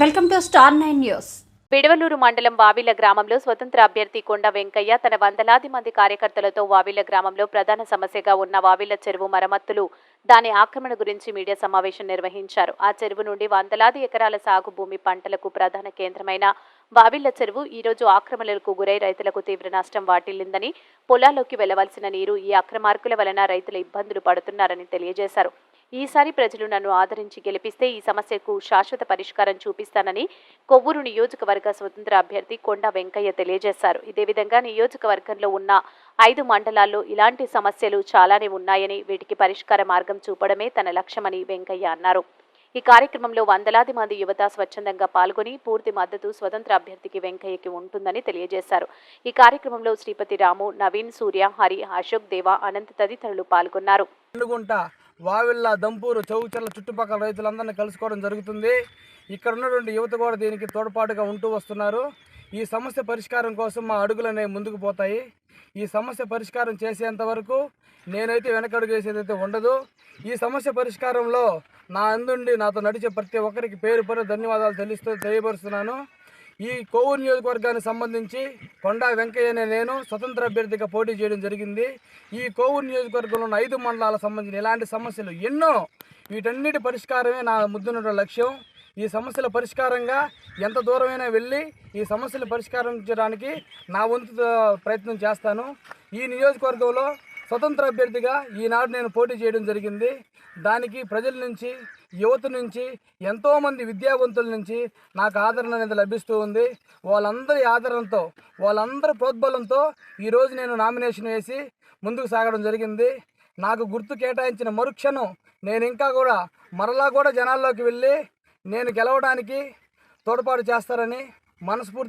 Welcome to star nine news. Pidavaluru మండలం వావిల గ్రామంలో స్వతంత్ర అభ్యర్థి కొండ వెంకయ్య తన వందలాది మంది కార్యకర్తలతో వావిల గ్రామంలో ప్రధాన సమస్యగా ఉన్న వావిల చెరువు మరమ్మతులు దాని ఆక్రమణ గురించి మీడియా సమావేశం నిర్వహించారు. ఆ చెరువు నుండి వందలాది ఎకరాల సాగు భూమి పంటలకు ప్రధాన కేంద్రమైన వావిళ్ళ చెరువు ఈ రోజు ఆక్రమణలకు గురై రైతులకు తీవ్ర నష్టం వాటిల్లిందని పొలాల్లోకి వెళ్ళవలసిన నీరు ఈ అక్రమార్కుల వలన రైతులు ఇబ్బందులు పడుతున్నారని తెలియజేశారు. ఈసారి ప్రజలు నన్ను ఆదరించి గెలిపిస్తే ఈ సమస్యకు శాశ్వత పరిష్కారం చూపిస్తానని కొవ్వూరు నియోజకవర్గ స్వతంత్ర అభ్యర్థి కొండ వెంకయ్య తెలియజేశారు. ఇదే విధంగా నియోజకవర్గంలో ఉన్న ఐదు మండలాల్లో ఇలాంటి సమస్యలు చాలానే ఉన్నాయని వీటికి పరిష్కార మార్గం చూపడమే తన లక్ష్యమని వెంకయ్య అన్నారు. ఈ కార్యక్రమంలో వందలాది మంది యువత స్వచ్ఛందంగా పాల్గొని పూర్తి మద్దతు స్వతంత్ర అభ్యర్థికి వెంకయ్యకి ఉంటుందని తెలియజేశారు. ఈ కార్యక్రమంలో శ్రీపతి రాము నవీన్ సూర్య హరి అశోక్ దేవ అనంత్ తదితరులు పాల్గొన్నారు. వావిళ్ళ దంపూరు చౌచర్ల చుట్టుపక్కల రైతులందరినీ కలుసుకోవడం జరుగుతుంది. ఇక్కడ ఉన్నటువంటి యువత కూడా దీనికి తోడ్పాటుగా ఉంటూ వస్తున్నారు. ఈ సమస్య పరిష్కారం కోసం మా అడుగులు అనేవి ముందుకు పోతాయి. ఈ సమస్య పరిష్కారం చేసేంత వరకు నేనైతే వెనకడుగు వేసేదైతే ఉండదు. ఈ సమస్య పరిష్కారంలో నా అందుండి నాతో నడిచే ప్రతి ఒక్కరికి పేరు పేరు ధన్యవాదాలు తెలుస్తూ తెలియపరుస్తున్నాను. ఈ కోవూరు నియోజకవర్గానికి సంబంధించి కొండా వెంకయ్య అనే నేను స్వతంత్ర అభ్యర్థిగా పోటీ చేయడం జరిగింది. ఈ కోవూరు నియోజకవర్గంలో ఉన్న ఐదు మండలాలకు సంబంధించిన ఇలాంటి సమస్యలు ఎన్నో వీటన్నిటి పరిష్కారమే నా ముద్దున్న లక్ష్యం. ఈ సమస్యల పరిష్కారంగా ఎంత దూరమైనా వెళ్ళి ఈ సమస్యలు పరిష్కరించడానికి నా వంతు ప్రయత్నం చేస్తాను. ఈ నియోజకవర్గంలో స్వతంత్ర అభ్యర్థిగా ఈనాడు నేను పోటీ చేయడం జరిగింది. దానికి ప్రజల నుంచి యువత నుంచి ఎంతోమంది విద్యావంతుల నుంచి నాకు ఆదరణ అనేది లభిస్తూ ఉంది. వాళ్ళందరి ఆదరణతో వాళ్ళందరి ప్రోద్బలంతో ఈరోజు నేను నామినేషన్ వేసి ముందుకు సాగడం జరిగింది. నాకు గుర్తు కేటాయించిన మరుక్షణం నేను ఇంకా కూడా మరలా కూడా జనాల్లోకి వెళ్ళి నేను గెలవడానికి తోడ్పాటు చేస్తారని మనస్ఫూర్తి